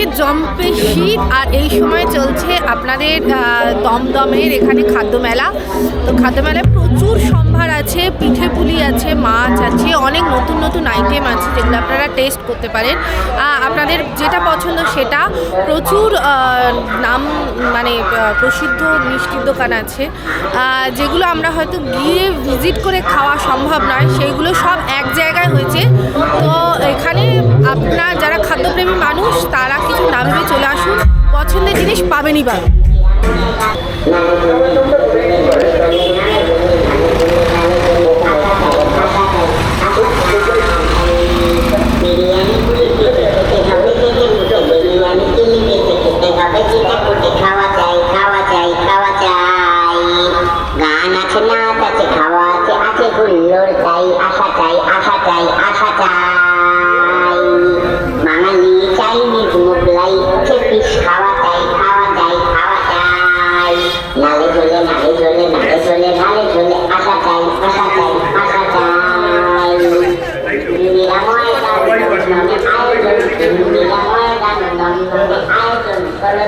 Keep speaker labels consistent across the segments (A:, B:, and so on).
A: চলছে জম্পে শীত আর এই সময় চলছে আপনাদের দমদমের এখানে খাদ্য মেলা তো খাদ্য মেলায় প্রচুর সম্ভার আছে, পিঠে পুলি আছে, মাছ আছে, অনেক নতুন নতুন আইটেম আছে যেগুলো আপনারা টেস্ট করতে পারেন। আপনাদের যেটা পছন্দ সেটা। প্রচুর নাম মানে প্রসিদ্ধ মিষ্টির দোকান আছে। যেগুলো আমরা হয়তো গিয়ে ভিজিট করে খাওয়া সম্ভব নয়, সেইগুলো সব এক জায়গায় হয়েছে। তো এখানে আপনার যারা খাদ্যপ্রেমী মানুষ, তারা কিছু না ভেবে চলে আসুন পছন্দের জিনিস পাবেনই পাবেন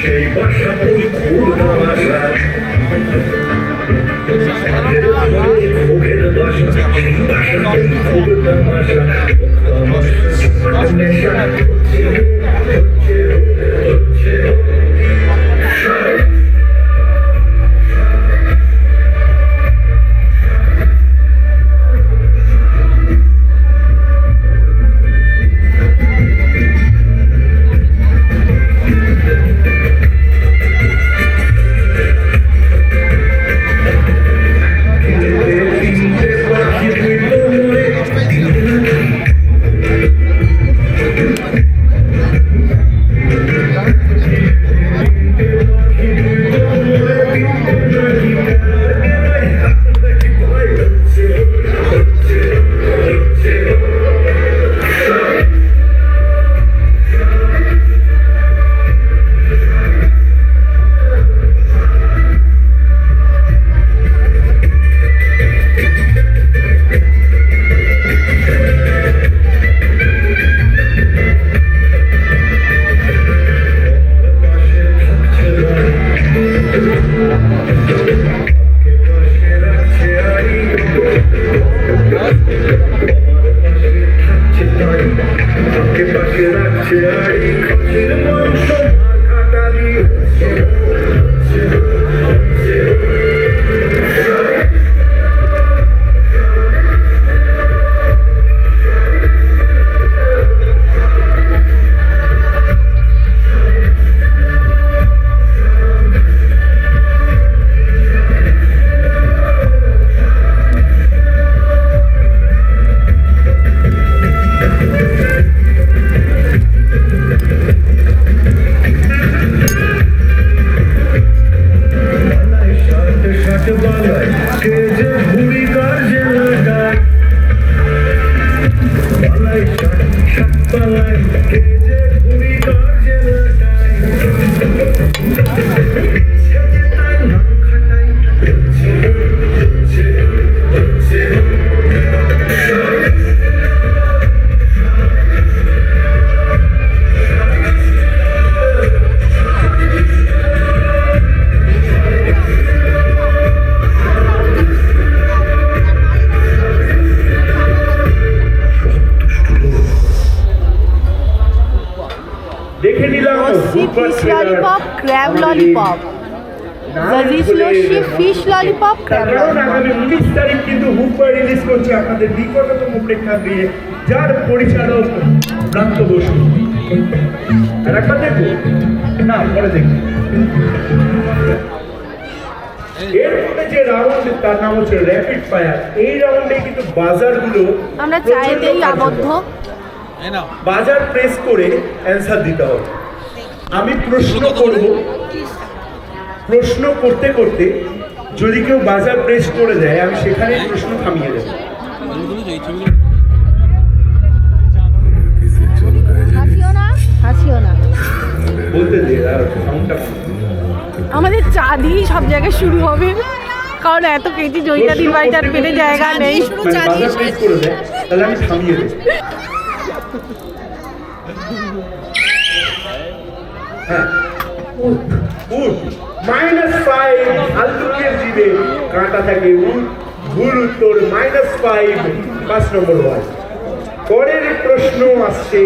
A: সেই বাসা
B: ললিপপ লজিজ লস্যি ফিশ ললিপপ
A: কারণ আগামী উনিশ তারিখ কিন্তু হুপার রিলিজ করছে আপনাদের নিকটতম প্রেক্ষাগৃহে যার পরিচালক প্রান্ত বসু। আর একবার দেখব না পরে দেখব এরপরে যে রাউন্ড তার নাম হচ্ছে র্যাপিড ফায়ার এই রাউন্ডে কিন্তু বাজারগুলো
B: আমরা
A: প্রচণ্ড
B: আবদ্ধ।
A: বাজার প্রেস করে অ্যান্সার দিতে হবে। আমি প্রশ্ন করব প্রশ্ন করতে করতে যদি কেউ বাজার প্রেস করে দেয় আমি সেখানে প্রশ্ন থামিয়ে দেব।
B: আমাদের চা দিয়েই সব জায়গায় শুরু হবে। কারণ এত কেজি জয়িতা দিন বাড়িটার পেটে জায়গা নেই।
A: মানে মাইনাস ফাইভ ভাল্লুকের জিভে কাঁটা থাকে ভুল উত্তর মাইনাস ফাইভ পাঁচ নম্বর ওয়ার্ড। পরের প্রশ্ন আসছে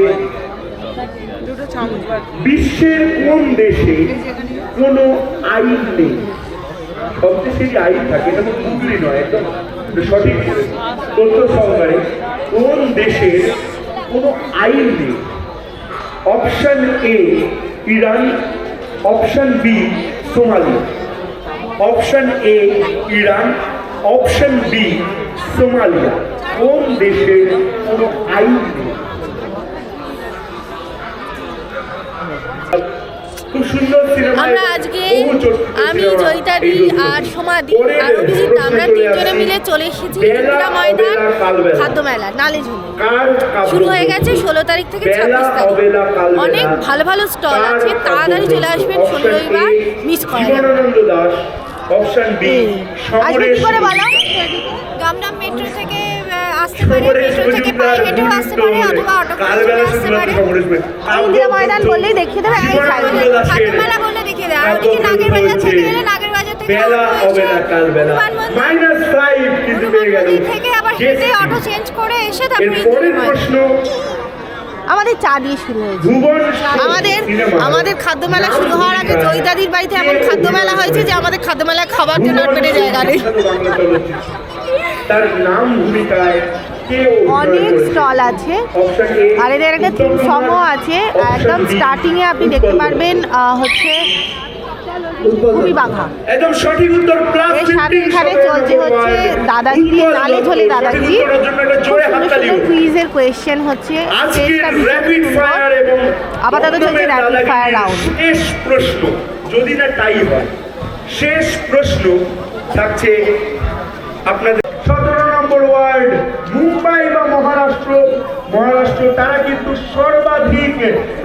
A: বিশ্বের কোন দেশে কোনো আইন নেই? সব দেশেরই আইন থাকে এটা তো গুগলি নয় একদম সঠিক তথ্য সহকারে কোন দেশের কোনো আইন নেই? Option A Iran option B Somalia option A Iran option B Somalia কোন দেশের কোনো আইন নেই খুব সুন্দর সিনেমা
C: আমরা আজকে আমি জয়িতাদি আর সমাধি আর অভিজিৎ আমরা তিনজনে মিলে চলে এসেছি ত্রিপুরা ময়দান খাদ্য মেলা নালেঝুলি শুরু হয়ে গেছে ষোলো তারিখ থেকে ছাব্বিশ তারিখ। অনেক ভালো ভালো স্টল আছে তাড়াতাড়ি চলে আসবেন ষোলো রবিবার মিস করা
A: অপশন বি
C: আসবে কি করে বলো?
D: দমদম মেট্রো থেকে আসতে পারে মেট্রো থেকে পায়ে হেঁটেও আসতে পারে অথবা অটো করে আসতে পারে।
C: ময়দান বললেই দেখিয়ে দেবে এই সাইডে
D: খাদ্যমেলা বললে দেখিয়ে দেয় আর ওদিকে নাগের বাজার থেকে গেলে নাগের বাজার থেকে
A: বেলা
D: auto
A: হবে না
D: এসে
A: কাল বেলা। মাইনাস ফাইভ কিন্তু পেয়ে গেল।
D: থেকে আবার হেঁটে অটো চেঞ্জ করে এসে
A: এর
D: তারপরে
A: পরের প্রশ্ন।
C: আমাদের চা দিয়ে শুরু হয়েছে। আমাদের আমাদের খাদ্য মেলা শুরু হওয়ার আগে জয়িতাদির বাড়িতে এমন খাদ্য মেলা হয়েছে যে আমাদের খাদ্য মেলায় খাবার জন্য আর পেটে জায়গা নেই।
A: তার নাম ভূমিকায়
C: অনেক স্টল আছে। আর এদের একটা থিম সমও আছে। একদম স্টার্টিংয়ে আপনি দেখতে পারবেন হচ্ছে ভূমি বাঘা।
A: একদম সঠিক উত্তর প্লাস
C: এর এখানে চলছে হচ্ছে দাদাগিরি নালে ঝোলে দাদাগিরি খুব সুন্দর সুন্দর কুইজের কোয়েশ্চেন হচ্ছে
A: র্যাপিড ফায়ার। শেষ প্রশ্ন যদি না টাই হয় শেষ প্রশ্ন থাকছে আপনাদের। সতেরো নম্বর ওয়ার্ড মুম্বাই বা মহারাষ্ট্র। মহারাষ্ট্র তারা কিন্তু সর্বাধিক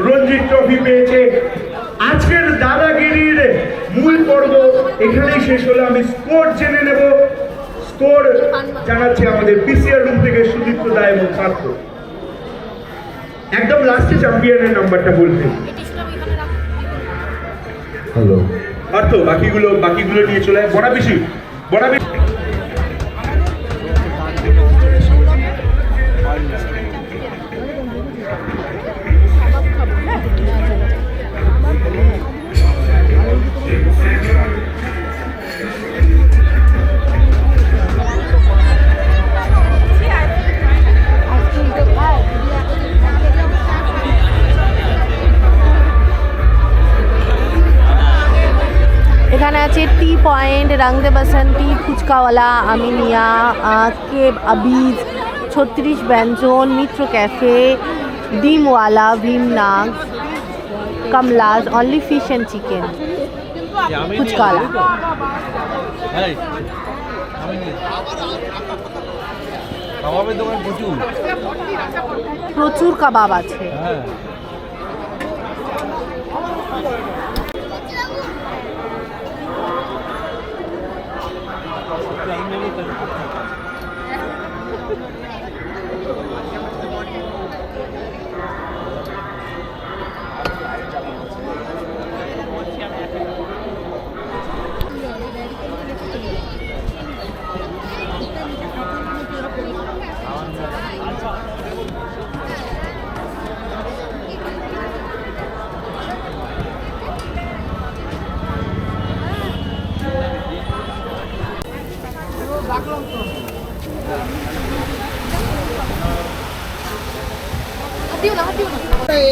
A: রঞ্জি ট্রফি পেয়েছে আজকের দাদাগিরির মূল পর্ব এখানেই শেষ হলো। আমি স্কোর জেনে নেব। স্কোর জানাচ্ছে আমাদের পিসিআর রুম থেকে সুদীপ্ত দায় এবং পাত্র একদম লাস্টে চ্যাম্পিয়নের নাম্বারটা বলবেন
E: হ্যালো
A: অর্থ বাকিগুলো বাকিগুলো নিয়ে চলে আয়। বড়া
C: ফুচকাওয়ালা আমিনিয়া কেব আবিজ ছত্রিশ ব্যঞ্জন, মিত্র ক্যাফে, ডিমওয়ালা, ভীমনাগ, কমলাজ অনলি ফিশ অ্যান্ড চিকেন ফুচকাওয়ালা।
F: প্রচুর
C: কাবাব আছে।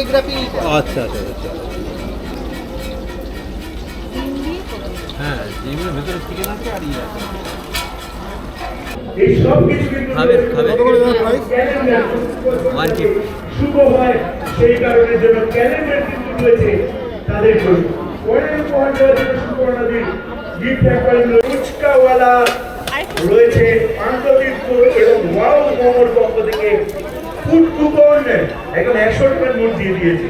F: হ্যাঁ আচ্ছা আচ্ছা আচ্ছা। হ্যাঁ ভেতরে চিকেন আছে। আর ইয়ে আছে.
A: শুভ হয় সেই কারণের জন্য ক্যালেন্ডার কিন্তু রয়েছে তাদের জন্য। পরের গিফট রয়েছে। পান্ততীর্থ এবং ওয়াও মোমোর পক্ষ থেকে ফুড কুপন একদম একশো টাকার নোট দিয়ে দিয়েছে।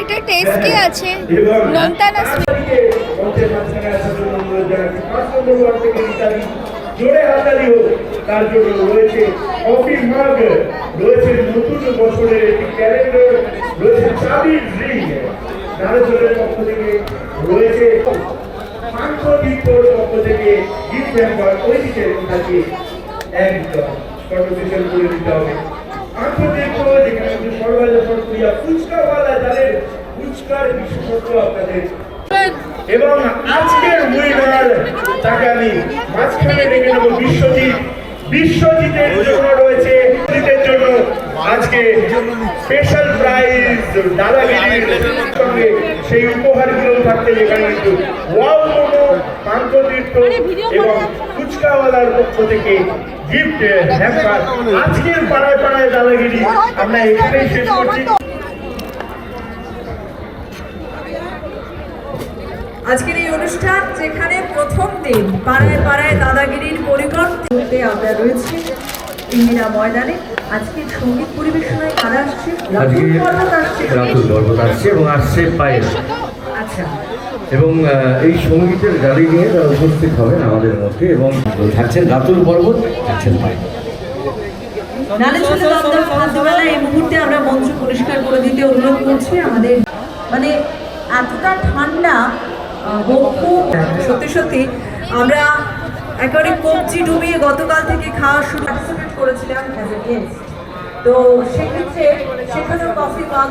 D: এটা টেস্টি আছে। নোনতা না
A: জোরে হাতালি হোক তার জন্য রয়েছে। কফি মাগ রয়েছে নতুন বছরের একটি ক্যালেন্ডার রয়েছে চাবির রিং নারকেলের পক্ষ থেকে রয়েছে পাঁচ দীপর পক্ষ থেকে গিফট মেম্বার ওই দিকে থাকে একদম কনভারসেশন করে দিতে হবে। পাঁচ দীপর যেখানে কিন্তু সর্বাজা সরকারিয়া ফুচকাওয়ালা যাদের ফুচকার বিশেষত্ব আপনাদের। এবং আজকের উইনার তাকে আমি মাঝখানে রেখে নেব বিশ্বজিৎ। বিশ্বজিতের জন্য রয়েছে বিশ্বজিতের জন্য আজকে স্পেশাল প্রাইজ দাদাগিরির সঙ্গে সেই উপহারগুলো থাকতে যেখানে কিন্তু ওয়াও মোমো পান্থতীর্থ এবং ফুচকাওয়ালার পক্ষ থেকে গিফট হ্যাম্পার আজকের পাড়ায় পাড়ায় দাদাগিরি। আমরা এখানেই শেষ করছি।
G: আজকের এই অনুষ্ঠান যেখানে প্রথম দিন পাড়ায় পাড়ায় দাদাগিরির পরিবর্তে আমরা রয়েছি ইন্দিরা ময়দানে। আজকের সংগীত পরিবেশনায় কারা আসছে। রাতুল পর্বত আসছে।
E: রাতুল পর্বত আসছে এবং আসছে পায়েল।
G: আচ্ছা।
E: এবং এই সঙ্গীতের গাড়ি নিয়ে তারা উপস্থিত হবেন আমাদের মধ্যে এবং থাকছেন রাতুল পর্বত, থাকছেন
G: আমরা মঞ্চ পরিষ্কার করে দিতে আমাদের মানে এতটা ঠান্ডা সত্যি সত্যি, আমরা কবজি ডুবিয়ে গতকাল থেকে করেছিলাম তো সেক্ষেত্রে সেখানেও কফি কাপ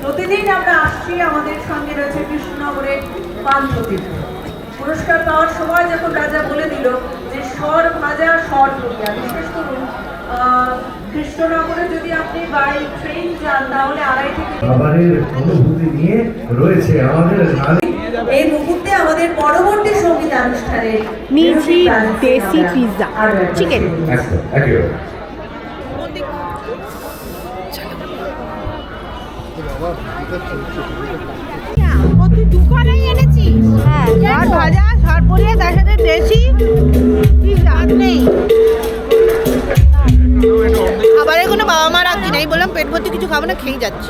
G: প্রতিদিন আমরা আসছি আমাদের সঙ্গে রয়েছে কৃষ্ণনগরের পান্থতীর্থ পুরস্কার পাওয়ার সময় যখন রাজা বলে দিল যে স্বর ভাজা স্বর করিয়া বিশেষ করুন আহ, কৃষ্ণনগরে যদি আপনি বাই ট্রেন যান তাহলে আড়াই থেকে
A: খাবারের অনুভূতি নিয়ে রয়েছে আমাদের
G: এই মুহূর্তে আমাদের পরবর্তী সংগীত অনুষ্ঠানে
B: দেশি পিৎজা।
E: একদম একেবারে।
D: হ্যাঁ ভাজা তার সাথে দেশি নেই।
B: কোনো বাবা মা রাখছি নাই বললাম পেট ভর্তি কিছু খাব না খেয়ে যাচ্ছি।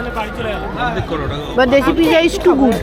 B: বা দেশি পিজা ইজ টু গুড